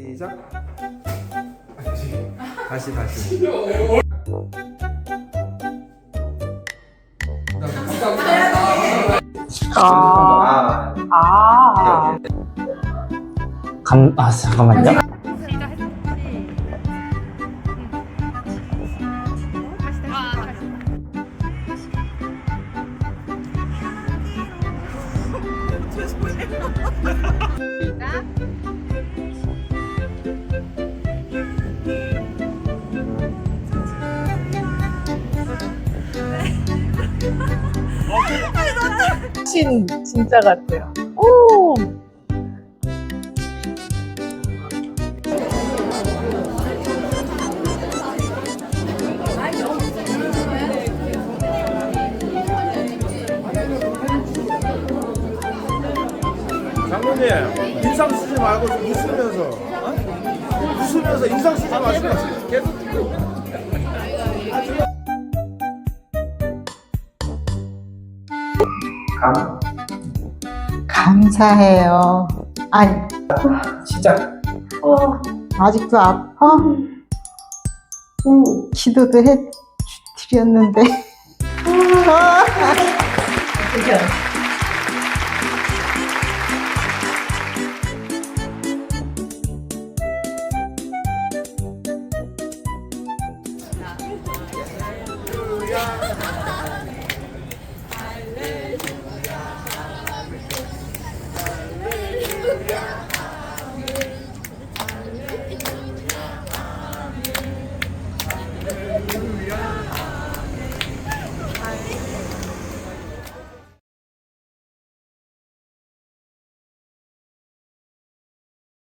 시작. 다시 다시. 아, 아. 아. 감, 아, 잠깐만요. 신 진짜 같아요. 오! 장모님 인상 쓰지 말고 좀 웃으면서 어? 웃으면서 인상 쓰지 마시고 계속 감. 감사해요. 아니, 시작. 아직도 아파? 기도도 해 드렸는데. Hallelujah.